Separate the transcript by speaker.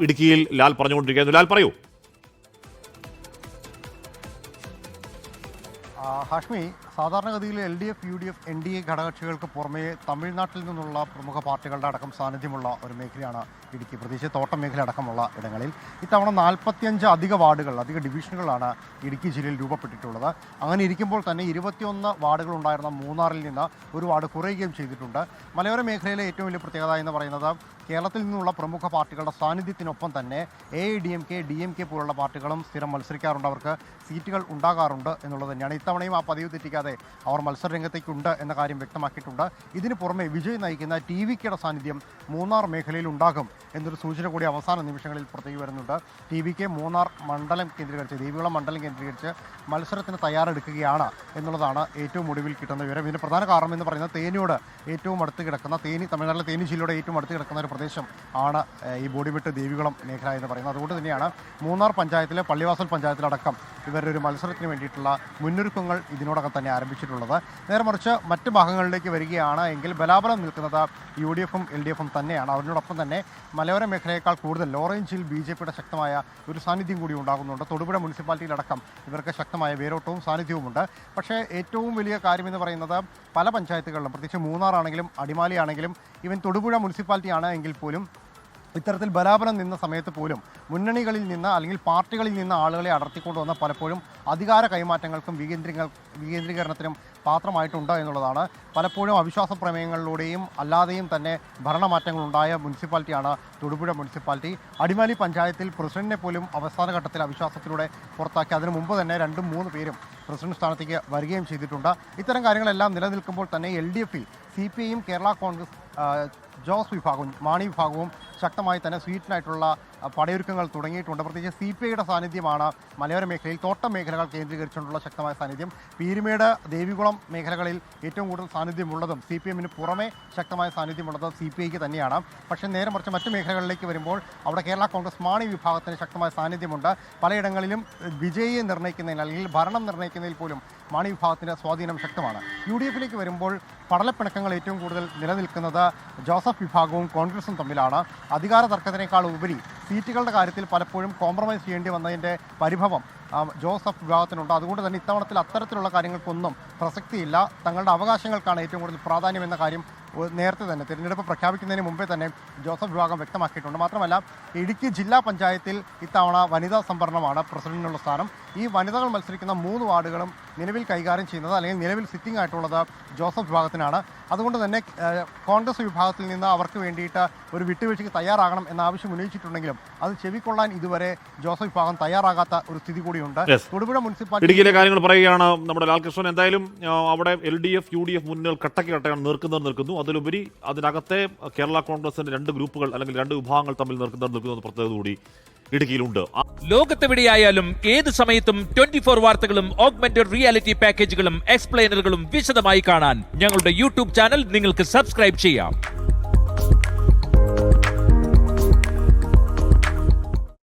Speaker 1: ഇടുക്കിയിൽ ലാൽ പറഞ്ഞുകൊണ്ടിരിക്കുന്നു. ലാൽ പറയൂ.
Speaker 2: ഹാഷ്മി സാധാരണഗതിയിൽ L D F U D F N D A ഘടകകക്ഷികൾക്ക് പുറമേ തമിഴ്നാട്ടിൽ നിന്നുള്ള പ്രമുഖ പാർട്ടികളുടെ അടക്കം സാന്നിധ്യമുള്ള ഒരു മേഖലയാണ് ഇടുക്കി പ്രത്യേകിച്ച് തോട്ടം മേഖല അടക്കമുള്ള ഇടങ്ങളിൽ. ഇത്തവണ നാൽപ്പത്തിയഞ്ച് അധിക വാർഡുകൾ അധിക ഡിവിഷനുകളാണ് ഇടുക്കി ജില്ലയിൽ രൂപപ്പെട്ടിട്ടുള്ളത്. അങ്ങനെ ഇരിക്കുമ്പോൾ തന്നെ ഇരുപത്തിയൊന്ന് വാർഡുകൾ ഉണ്ടായിരുന്ന മൂന്നാറിൽ നിന്ന് ഒരു വാർഡ് കുറയുകയും ചെയ്തിട്ടുണ്ട്. മലയോര മേഖലയിലെ ഏറ്റവും വലിയ പ്രത്യേകത എന്ന് പറയുന്നത് കേരളത്തിൽ നിന്നുള്ള പ്രമുഖ പാർട്ടികളുടെ സാന്നിധ്യത്തിനൊപ്പം തന്നെ A D M K D M K പോലുള്ള പാർട്ടികളും സ്ഥിരം മത്സരിക്കാറുണ്ട്. അവർക്ക് സീറ്റുകൾ ഉണ്ടാകാറുണ്ട് എന്നുള്ളത് തന്നെയാണ്. ഇത്തവണയും ആ പതിവ് തെറ്റിക്കാതെ അവർ മത്സര രംഗത്തേക്കുണ്ട് എന്ന കാര്യം വ്യക്തമാക്കിയിട്ടുണ്ട്. ഇതിന് പുറമെ വിജയ് നയിക്കുന്ന ടി വി കെയുടെ സാന്നിധ്യം മൂന്നാർ മേഖലയിൽ ഉണ്ടാകും എന്നൊരു സൂചന കൂടി അവസാന നിമിഷങ്ങളിൽ പുറത്തേക്ക് വരുന്നുണ്ട്. ടി വി കെ മൂന്നാർ മണ്ഡലം കേന്ദ്രീകരിച്ച് ദേവികുളം മണ്ഡലം കേന്ദ്രീകരിച്ച് മത്സരത്തിന് തയ്യാറെടുക്കുകയാണ് എന്നുള്ളതാണ് ഏറ്റവും ഒടുവിൽ കിട്ടുന്ന വിവരം. ഇതിന് പ്രധാന കാരണം എന്ന് പറയുന്നത് തേനിയോട് ഏറ്റവും അടുത്ത് കിടക്കുന്ന തേനി തമിഴ്നാട്ടിലെ തേനി ജില്ലയുടെ ഏറ്റവും അടുത്ത് കിടക്കുന്ന ഒരു പ്രദേശം ആണ് ഈ ബോഡിമെട്ട് ദേവികുളം മേഖല എന്ന് പറയുന്നത്. അതുകൊണ്ട് തന്നെയാണ് മൂന്നാർ പഞ്ചായത്തിലെ പള്ളിവാസൽ പഞ്ചായത്തിലടക്കം ഇവരുടെ ഒരു മത്സരത്തിന് വേണ്ടിയിട്ടുള്ള മുന്നൊരുക്കങ്ങൾ ഇതിനോടകം തന്നെ ആരംഭിച്ചിട്ടുള്ളത്. നേരെ മറിച്ച് മറ്റ് ഭാഗങ്ങളിലേക്ക് വരികയാണ് എങ്കിൽ ബലാബലം നിൽക്കുന്നത് യു ഡി എഫും എൽ ഡി എഫും തന്നെയാണ്. അതിനോടൊപ്പം തന്നെ മലയോര മേഖലയേക്കാൾ കൂടുതൽ ലോറേഞ്ചിൽ ബി ജെ പിയുടെ ശക്തമായ ഒരു സാന്നിധ്യം കൂടി ഉണ്ടാകുന്നുണ്ട്. തൊടുപുഴ മുനിസിപ്പാലിറ്റിയിലടക്കം ഇവർക്ക് ശക്തമായ വേരോട്ടവും സാന്നിധ്യവുമുണ്ട്. പക്ഷേ ഏറ്റവും വലിയ കാര്യമെന്ന് പറയുന്നത് പല പഞ്ചായത്തുകളിലും പ്രത്യേകിച്ച് മൂന്നാറാണെങ്കിലും അടിമാലിയാണെങ്കിലും ഇവൻ തൊടുപുഴ മുനിസിപ്പാലിറ്റിയാണ് എങ്കിൽ പോലും ഇത്തരത്തിൽ ബലാബലം നിന്ന സമയത്ത് പോലും മുന്നണികളിൽ നിന്ന് അല്ലെങ്കിൽ പാർട്ടികളിൽ നിന്ന് ആളുകളെ അടർത്തിക്കൊണ്ടുവന്ന പലപ്പോഴും അധികാര കൈമാറ്റങ്ങൾക്കും വികേന്ദ്രീക വികേന്ദ്രീകരണത്തിനും പാത്രമായിട്ടുണ്ട് എന്നുള്ളതാണ്. പലപ്പോഴും അവിശ്വാസ പ്രമേയങ്ങളിലൂടെയും അല്ലാതെയും തന്നെ ഭരണമാറ്റങ്ങളുണ്ടായ മുനിസിപ്പാലിറ്റിയാണ് തൊടുപുഴ മുനിസിപ്പാലിറ്റി. അടിമാലി പഞ്ചായത്തിൽ പ്രസിഡന്റിനെ പോലും അവസാന ഘട്ടത്തിൽ അവിശ്വാസത്തിലൂടെ പുറത്താക്കി. അതിനു മുമ്പ് തന്നെ രണ്ടും മൂന്ന് പേരും പ്രസിഡന്റ് സ്ഥാനത്തേക്ക് വരികയും ചെയ്തിട്ടുണ്ട്. ഇത്തരം കാര്യങ്ങളെല്ലാം നിലനിൽക്കുമ്പോൾ തന്നെ എൽ ഡി എഫിൽ സി പി ഐയും കേരള കോൺഗ്രസ് ജോസ് വിഭാഗവും മാണി വിഭാഗവും ശക്തമായി തന്നെ സ്വീറ്റിനായിട്ടുള്ള പടയൊരുക്കങ്ങൾ തുടങ്ങിയിട്ടുണ്ട്. പ്രത്യേകിച്ച് സി പി ഐയുടെ സാന്നിധ്യമാണ് മലയോര മേഖലയിൽ തോട്ടം മേഖലകൾ കേന്ദ്രീകരിച്ചുകൊണ്ടുള്ള ശക്തമായ സാന്നിധ്യം. പീരുമേട് ദേവികുളം മേഖലകളിൽ ഏറ്റവും കൂടുതൽ സാന്നിധ്യമുള്ളതും സി പി എമ്മിന് പുറമെ ശക്തമായ സാന്നിധ്യമുള്ളത് സി പി ഐക്ക് തന്നെയാണ്. പക്ഷേ നേരെ മറിച്ച് മറ്റു മേഖലകളിലേക്ക് വരുമ്പോൾ അവിടെ കേരള കോൺഗ്രസ് മാണി വിഭാഗത്തിന് ശക്തമായ സാന്നിധ്യമുണ്ട്. പലയിടങ്ങളിലും വിജയിയെ നിർണയിക്കുന്നതിൽ അല്ലെങ്കിൽ ഭരണം നിർണയിക്കുന്നതിൽ പോലും മാണി വിഭാഗത്തിന്റെ സ്വാധീനം ശക്തമാണ്. യു ഡി എഫിലേക്ക് വരുമ്പോൾ പടലപ്പിണക്കങ്ങൾ ഏറ്റവും കൂടുതൽ നിലനിൽക്കുന്നത് ജോസഫ് വിഭാഗവും കോൺഗ്രസും തമ്മിലാണ്. അധികാര തർക്കത്തിനേക്കാൾ ഉപരി സീറ്റുകളുടെ കാര്യത്തിൽ പലപ്പോഴും കോംപ്രമൈസ് ചെയ്യേണ്ടി വന്നതിന്റെ പരിഭവം ജോസഫ് വിഭാഗത്തിനുണ്ട്. അതുകൊണ്ട് തന്നെ ഇത്തവണത്തിൽ അത്തരത്തിലുള്ള കാര്യങ്ങൾക്കൊന്നും പ്രസക്തിയില്ല. തങ്ങളുടെ അവകാശങ്ങൾക്കാണ് ഏറ്റവും കൂടുതൽ പ്രാധാന്യം എന്ന കാര്യം നേരത്തെ തന്നെ തിരഞ്ഞെടുപ്പ് പ്രഖ്യാപിക്കുന്നതിന് മുമ്പേ തന്നെ ജോസഫ് വിഭാഗം വ്യക്തമാക്കിയിട്ടുണ്ട്. മാത്രമല്ല ഇടുക്കി ജില്ലാ പഞ്ചായത്തിൽ ഇത്തവണ വനിതാ സംവരണമാണ് പ്രസിഡന്റിനുള്ള സ്ഥാനം. ഈ വനിതകൾ മത്സരിക്കുന്ന മൂന്ന് വാർഡുകളും നിലവിൽ കൈകാര്യം ചെയ്യുന്നത് അല്ലെങ്കിൽ നിലവിൽ സിറ്റിംഗ് ആയിട്ടുള്ളത് ജോസഫ് വിഭാഗത്തിനാണ്. അതുകൊണ്ട് തന്നെ കോൺഗ്രസ് വിഭാഗത്തിൽ നിന്ന് അവർക്ക് വേണ്ടിയിട്ട് ഒരു വിട്ടുവീഴ്ചയ്ക്ക് തയ്യാറാകണം എന്ന ആവശ്യം ഉന്നയിച്ചിട്ടുണ്ടെങ്കിലും അത് ചെവിക്കൊള്ളാൻ ഇതുവരെ ജോസഫ് വിഭാഗം തയ്യാറാകാത്ത ഒരു സ്ഥിതി കൂടിയുണ്ട്. തൊടുപുഴ മുനിസിപ്പാലിറ്റി
Speaker 1: ഇടുക്കിയിലെ കാര്യങ്ങൾ പറയുകയാണ് നമ്മുടെ ലാൽകൃഷ്ണൻ. എന്തായാലും അവിടെ L D F U D F മുന്നിൽ കട്ടക്ക് കട്ടയാണ് നിൽക്കുന്നത് നിൽക്കുന്നു. അതിലുപരി അതിനകത്തെ കേരള കോൺഗ്രസിന്റെ രണ്ട് ഗ്രൂപ്പുകൾ അല്ലെങ്കിൽ രണ്ട് വിഭാഗങ്ങൾ തമ്മിൽ നിൽക്കുന്നത് നിൽക്കുന്നു പ്രത്യേകത കൂടി ഇടുക്കിയിലുണ്ട്.
Speaker 3: ലോകത്തെവിടെയായാലും ഏത് സമയത്തും ട്വന്റി ഫോർ വാർത്തകളും ഓഗ്മെന്റഡ് റിയാലിറ്റി പാക്കേജുകളും എക്സ്പ്ലെയിനറുകളും വിശദമായി കാണാൻ ഞങ്ങളുടെ യൂട്യൂബ് ചാനൽ നിങ്ങൾക്ക് സബ്സ്ക്രൈബ് ചെയ്യാം.